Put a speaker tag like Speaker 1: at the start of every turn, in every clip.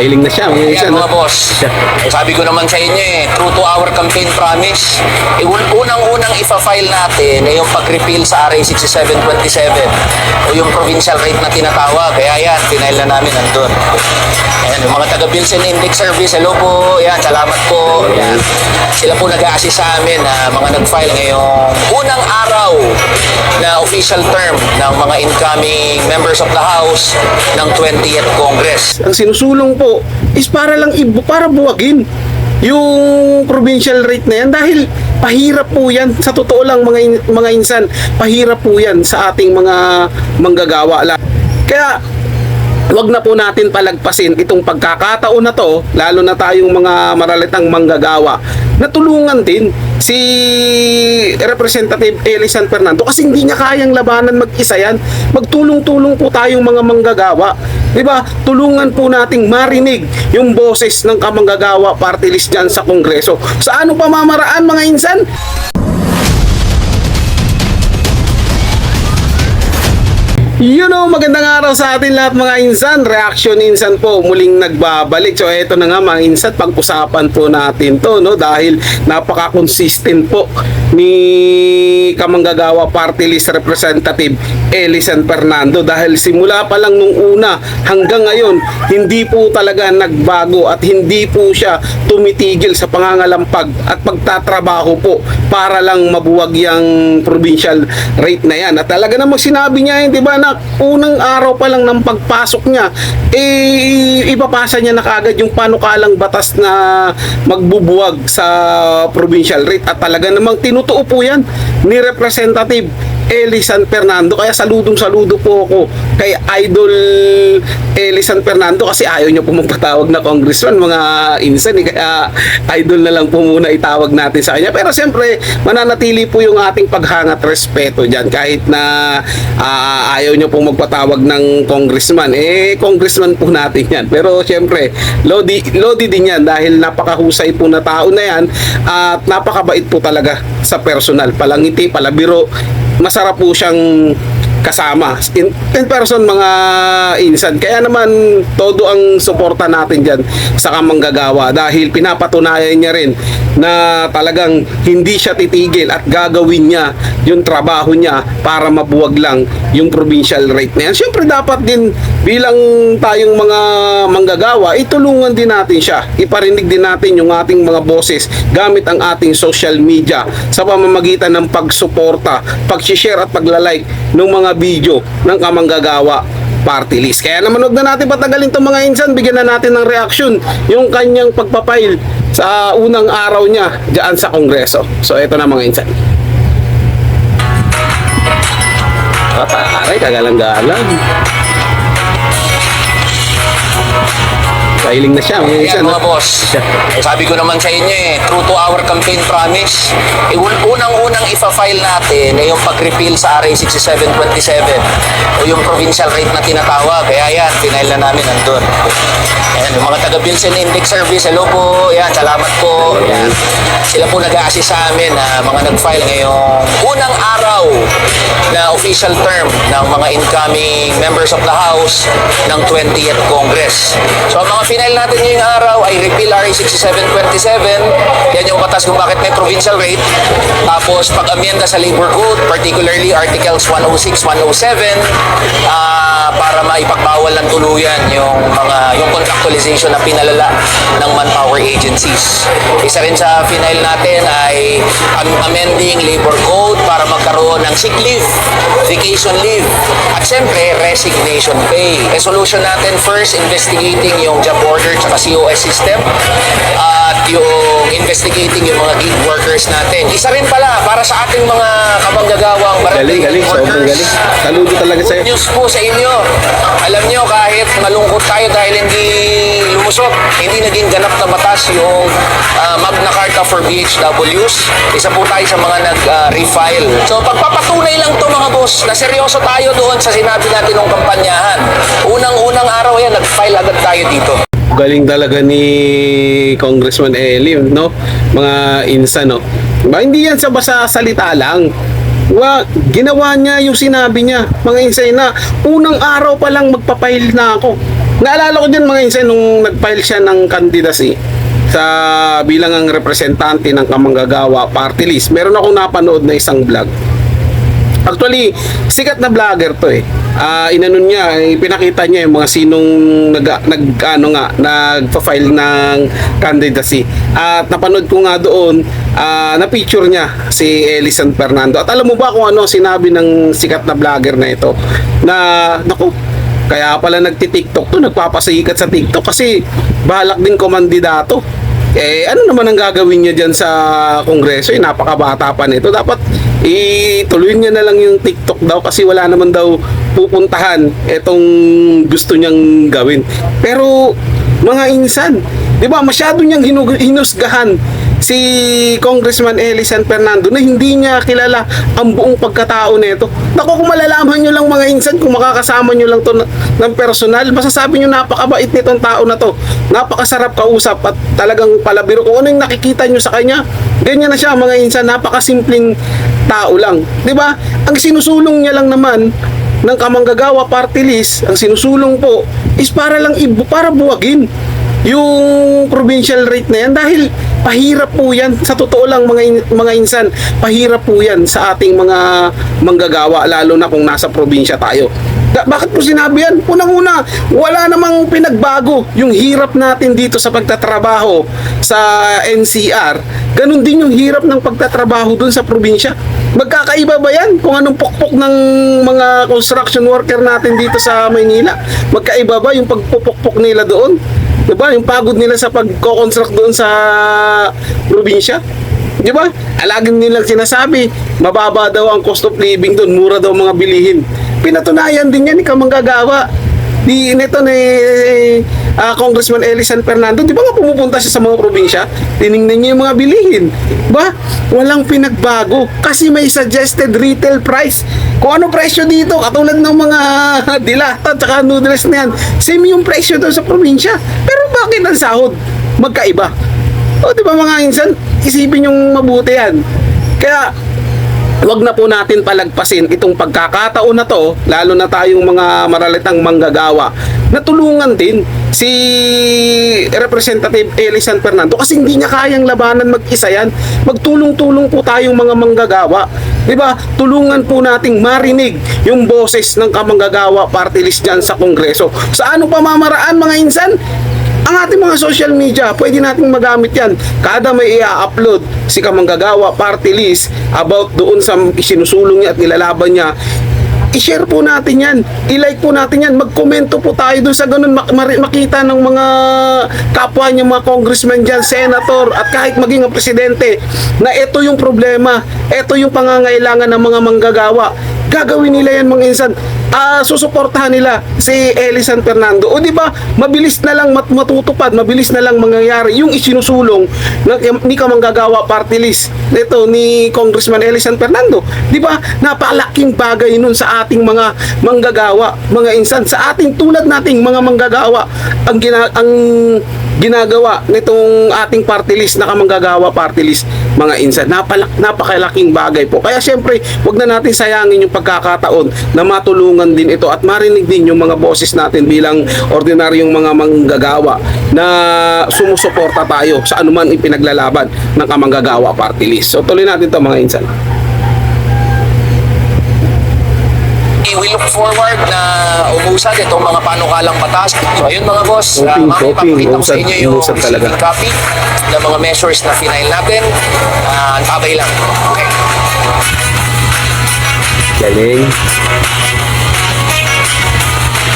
Speaker 1: Pahiling na siya.
Speaker 2: Ayan
Speaker 1: insan.
Speaker 2: mga
Speaker 1: no?
Speaker 2: boss. Eh, sabi ko naman sa inyo eh, true to our campaign promise. Eh, un- unang-unang ipa-file natin ay yung pag-repeal sa RA 6727 o yung provincial rate na tinatawag. Kaya yan, pinail na namin nandun. Ayan, yung mga taga-bills and index service, hello po. Ayan, salamat po. Ayan. Sila po nag-a-assist sa amin na mga nag-file ngayong unang araw na official term ng mga incoming members of the House ng 20th Congress.
Speaker 1: Ang sinusulong po is para lang ibu para buwagin yung provincial rate na yan. Dahil pahirap po yan. Sa totoo lang mga in- mga insan pahirap po yan sa ating mga manggagawa. Lang kaya wag na po natin palagpasin itong pagkakataon na to lalo na tayong mga maralitang manggagawa. Na tulungan din si Representative Eli San Fernando kasi hindi niya kayang labanan mag-isa yan. Magtulong-tulong po tayong mga manggagawa. Di ba? Tulungan po nating marinig yung boses ng kamanggagawa party list dyan sa kongreso. Sa anong pamamaraan mga insan You know, magandang araw sa atin lahat mga insan. Reaction insan po muling nagbabalik. So eto na nga mga insan, pag-usapan po natin to no dahil napaka-consistent po ni Kamanggagawa Party List Representative Eli San Fernando dahil simula pa lang nung una hanggang ngayon hindi po talaga nagbago at hindi po siya tumitigil sa pangangalampag at pagtatrabaho po para lang mabuwag yung provincial rate na yan. At talaga namang sinabi niya, eh, di ba, na unang araw pa lang ng pagpasok niya, eh, ipapasa niya na kagad yung panukalang batas na magbubuwag sa provincial rate. At talaga namang tinutuo po yan ni Representative Eli San Fernando. Kaya saludong saludo po ako kay Idol Eli San Fernando kasi ayaw niya po magpatawag na congressman mga insan. Eh. Kaya idol na lang po muna itawag natin sa kanya. Pero siyempre, mananatili po yung ating paghangat respeto dyan. Kahit na ah, ayaw niyo pong magpatawag ng congressman. Eh, congressman po natin yan. Pero siyempre, lodi, lodi din yan dahil napakahusay po na tao na yan at napakabait po talaga sa personal. Palangiti, palabiro, masarap po siyang kasama. In, in person mga insan. Kaya naman todo ang suporta natin dyan sa kamanggagawa dahil pinapatunayan niya rin na talagang hindi siya titigil at gagawin niya yung trabaho niya para mabuwag lang yung provincial rate na yan. Syempre dapat din bilang tayong mga manggagawa itulungan din natin siya. Iparinig din natin yung ating mga boses gamit ang ating social media sa pamamagitan ng pagsuporta pag-share at paglalike ng mga video ng kamanggagawa party list. Kaya naman huwag na natin patagalin itong mga insan, bigyan na natin ng reaksyon yung kanyang pagpapail sa unang araw niya dyan sa kongreso. So ito na mga insan. Ah, pare, kagalang-galang. Pahiling na siya, mga
Speaker 2: Ayan
Speaker 1: insan.
Speaker 2: mga boss. Eh, sabi ko naman sa inyo eh, true to our campaign promise. Eh, un- unang-unang ipa-file natin ay yung pag-repeal sa RA 6727 o yung provincial rate na tinatawag. Kaya yan, pinail na namin nandun. Ayan, yung mga taga-bills and index service, hello po. Ayan, salamat po. Ayan. Sila po nag-a-assist sa amin na mga nag-file ngayong unang araw na official term ng mga incoming members of the House ng 20th Congress. So, ang mga final natin ngayong araw ay repeal RA 6727. Yan yung batas kung bakit may provincial rate. Tapos, pag-amyenda sa labor code, particularly articles 106, 107, ah, para maipagbawal ng tuluyan yung mga yung contractualization na pinalala ng manpower agencies. Isa rin sa final natin ay am- amending labor code para magkaroon ng sick leave, vacation leave, at syempre resignation pay. Resolution natin first investigating yung job order tsaka COS system at yung investigating yung mga gig workers natin. Isa rin pala para sa ating mga kamanggagawang barangay
Speaker 1: Galing, galing. Sobrang galing. Saludo talaga sa'yo.
Speaker 2: Good news po sa inyo. Alam nyo, kahit malungkot tayo dahil hindi lumusot, hindi naging ganap na batas yung ah, Magna Carta for BHWs. Isa po tayo sa mga nag-refile. so, pagpapatunay lang to mga boss, na seryoso tayo doon sa sinabi natin ng kampanyahan. Unang-unang araw yan, nag-file agad tayo dito.
Speaker 1: Galing talaga ni Congressman Eli, no? Mga insa, no? Ba, hindi yan sa basa salita lang. Wa, ginawa niya yung sinabi niya, mga insay na unang araw pa lang magpapail na ako. Naalala ko din mga insan nung nag-file siya ng candidacy sa bilang ang representante ng Kamanggagawa Party List. Meron akong napanood na isang vlog. Actually, sikat na vlogger to eh. Ah, inanon niya, pinakita niya yung mga sinong nag, nag ano nga, nagpa-file ng candidacy. At napanood ko nga doon, ah, na-picture niya si Elisan Fernando. At alam mo ba kung ano sinabi ng sikat na vlogger na ito? Na, naku, kaya pala nagti-TikTok to, nagpapasikat sa TikTok kasi balak din komandidato. Eh, ano naman ang gagawin niya dyan sa kongreso? Eh, napakabata pa nito. Dapat ituloy niya na lang yung TikTok daw kasi wala naman daw pupuntahan itong gusto niyang gawin. Pero, mga insan, di ba, masyado niyang hinusgahan si Congressman Eli San Fernando na hindi niya kilala ang buong pagkatao nito. Naku, kung malalaman nyo lang mga insan, kung makakasama nyo lang to na- ng personal, masasabi nyo napakabait nitong tao na to. Napakasarap kausap at talagang palabiro. Kung ano yung nakikita nyo sa kanya, ganyan na siya mga insan, napakasimpleng tao lang. ba? Ang sinusulong niya lang naman ng kamanggagawa party list, ang sinusulong po is para lang ibu para buwagin yung provincial rate na yan dahil pahirap po yan sa totoo lang mga in- mga insan pahirap po yan sa ating mga manggagawa lalo na kung nasa probinsya tayo bakit po sinabi yan? Unang-una, wala namang pinagbago yung hirap natin dito sa pagtatrabaho sa NCR. Ganon din yung hirap ng pagtatrabaho dun sa probinsya. Magkakaiba ba yan? Kung anong pukpok ng mga construction worker natin dito sa Maynila? Magkaiba ba yung pagpupukpok nila doon? Diba? Yung pagod nila sa pagko-construct doon sa probinsya? Di ba? Alagin nilang sinasabi, mababa daw ang cost of living doon, mura daw mga bilihin. Pinatunayan din yan, ikaw manggagawa. Di nito ni ah, Congressman Eli San Fernando, di ba nga pumupunta siya sa mga probinsya? Tiningnan niya yung mga bilihin. Ba? Walang pinagbago kasi may suggested retail price. Kung ano presyo dito, katulad ng mga dilata at noodles na yan, same yung presyo doon sa probinsya. Pero bakit ang sahod? Magkaiba. O di ba mga insan, isipin yung mabuti yan. Kaya wag na po natin palagpasin itong pagkakataon na to, lalo na tayong mga maralitang manggagawa, na tulungan din si Representative Eli San Fernando kasi hindi niya kayang labanan mag-isa yan. Magtulong-tulong po tayong mga manggagawa. 'Di ba? Tulungan po nating marinig yung boses ng kamanggagawa party list dyan sa Kongreso. Sa ano pamamaraan mga insan? Ang ating mga social media, pwede nating magamit yan. Kada may i-upload si Kamanggagawa Party List about doon sa isinusulong niya at nilalaban niya, i-share po natin yan. I-like po natin yan. Mag-komento po tayo doon sa ganun makita ng mga kapwa niya, mga congressman dyan, senator, at kahit maging ang presidente, na ito yung problema, ito yung pangangailangan ng mga manggagawa. Gagawin nila yan mga insan. Ah, susuportahan nila si Eli San Fernando. O di ba, mabilis na lang mat- matutupad, mabilis na lang mangyayari yung isinusulong ng ni Kamanggagawa Party List nito ni Congressman Eli San Fernando. Di ba? Napalaking bagay nun sa ating mga manggagawa, mga insan, sa ating tulad nating mga manggagawa ang gina- ang ginagawa nitong ating party list na kamanggagawa party list mga insan. Napalak napakalaking bagay po. Kaya syempre wag na natin sayangin yung pagkakataon na matulungan din ito at marinig din yung mga boses natin bilang ordinaryong mga manggagawa na sumusuporta tayo sa anuman ipinaglalaban ng kamanggagawa party list. So tuloy natin to mga insan
Speaker 2: we look forward na umusad itong mga panukalang batas. So ayun mga boss, uh,
Speaker 1: Hoping,
Speaker 2: mami,
Speaker 1: hoping,
Speaker 2: papakita ko sa inyo yung receiving copy ng mga measures na final natin. Uh, antabay lang. Okay.
Speaker 1: galing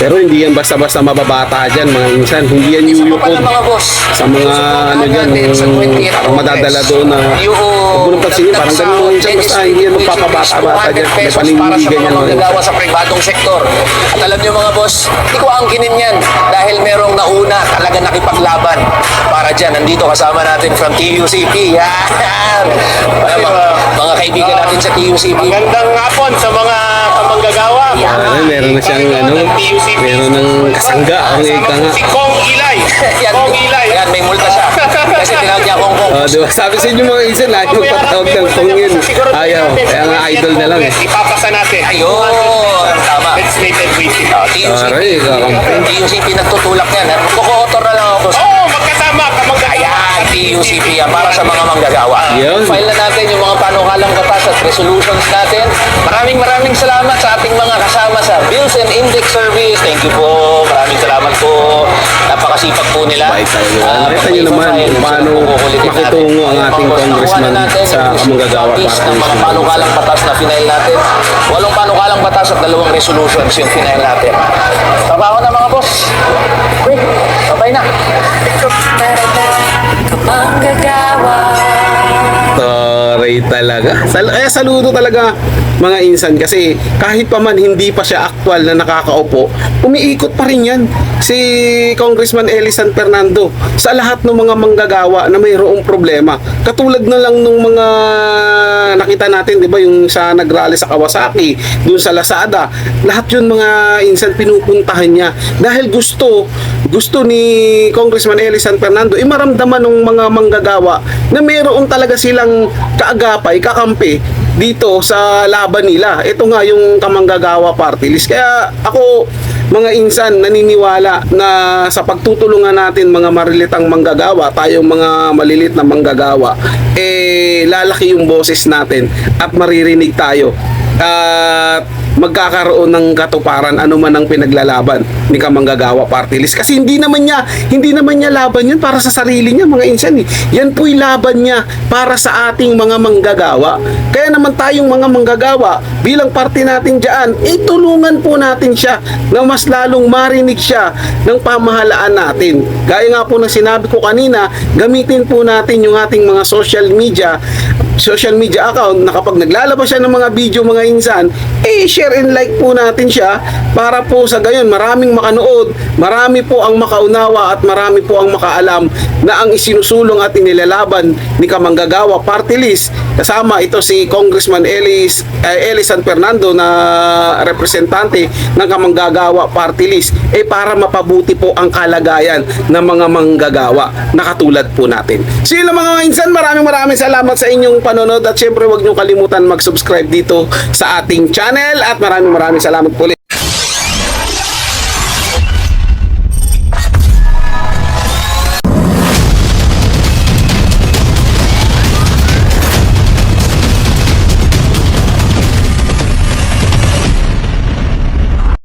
Speaker 1: pero hindi yan basta-basta mababata dyan mga insan hindi yan yung
Speaker 2: pa pala
Speaker 1: yukod
Speaker 2: mga boss.
Speaker 1: sa mga ano dyan, yung madadala doon na huwag mo nang pansinin, parang ganun mga insan, basta hindi yan magpapabata-bata dyan, may
Speaker 2: para sa
Speaker 1: panindigan
Speaker 2: mga
Speaker 1: yan mga
Speaker 2: manggagawa sa pribadong sektor. At alam nyo mga boss, hindi ko angkinin yan dahil merong nauna talaga nakipaglaban dyan. Nandito kasama natin from TUCP. Yan! Mga, mga, mga kaibigan natin sa TUCP.
Speaker 3: Magandang hapon sa mga kamanggagawa.
Speaker 1: Ay, meron na siyang ano, meron ng kasangga ang ika nga.
Speaker 3: Si Kong Ilay.
Speaker 2: Yan,
Speaker 3: Kong Ilay.
Speaker 2: yan, may multa siya. kasi tinawag niya akong kong.
Speaker 1: Oh, di ba? Sabi sa inyo mga insan, lahat yung patawag ng kong yun. Ayaw. Kaya nga idol na lang eh.
Speaker 3: Ipapasa natin.
Speaker 2: Ayun, tama.
Speaker 3: Legislated waiting.
Speaker 2: Ah, TUCP.
Speaker 1: Aray, kakampi.
Speaker 2: TUCP nagtutulak yan. Magkoko-author na lang Yan para sa mga manggagawa.
Speaker 1: Yun.
Speaker 2: File na natin yung mga panukalang batas at resolutions natin. Maraming maraming salamat sa ating mga kasama sa Bills and Index Service. Thank you po. Maraming salamat po. Napakasipag po nila.
Speaker 1: Bait tayo.
Speaker 2: Ah,
Speaker 1: Nakita niyo naman kung paano makitungo ang ating congressman sa manggagawa party
Speaker 2: ng mga panukalang batas na final natin. Walong panukalang batas at dalawang resolutions yung final natin. Trabaho na mga boss. Uy, sabay na.
Speaker 1: Taray talaga. Sal eh, saludo talaga mga insan kasi kahit pa man hindi pa siya aktual na nakakaupo, umiikot pa rin yan si Congressman Eli San Fernando sa lahat ng mga manggagawa na mayroong problema. Katulad na lang nung mga nakita natin, 'di ba, yung sa nagrally sa Kawasaki, dun sa Lazada, lahat yun mga insan pinupuntahan niya dahil gusto gusto ni Congressman Eli San Fernando eh maramdaman ng mga manggagawa na mayroon talaga silang kaagapay, kakampi dito sa laban nila. Ito nga yung kamanggagawa party list. Kaya ako, mga insan, naniniwala na sa pagtutulungan natin mga marilitang manggagawa, tayong mga malilit na manggagawa, eh lalaki yung boses natin at maririnig tayo. At magkakaroon ng katuparan ano man ang pinaglalaban ni Kamanggagawa Party List. Kasi hindi naman niya hindi naman niya laban yan para sa sarili niya mga insan eh. yan po'y laban niya para sa ating mga manggagawa. Kaya naman tayong mga manggagawa bilang party natin dyan eh tulungan po natin siya na mas lalong marinig siya ng pamahalaan natin. Gaya nga po ng sinabi ko kanina gamitin po natin yung ating mga social media social media account na kapag naglalabas siya ng mga video mga insan, eh share and like po natin siya para po sa gayon maraming makanood, marami po ang makaunawa at marami po ang makaalam na ang isinusulong at inilalaban ni Kamanggagawa Party List kasama ito si Congressman Elis eh, Eli San Fernando na representante ng Kamanggagawa Party List eh para mapabuti po ang kalagayan ng mga manggagawa na katulad po natin. So yun mga insan, maraming maraming salamat sa inyong panonood at syempre huwag niyo kalimutan mag-subscribe dito sa ating channel at maraming maraming salamat po.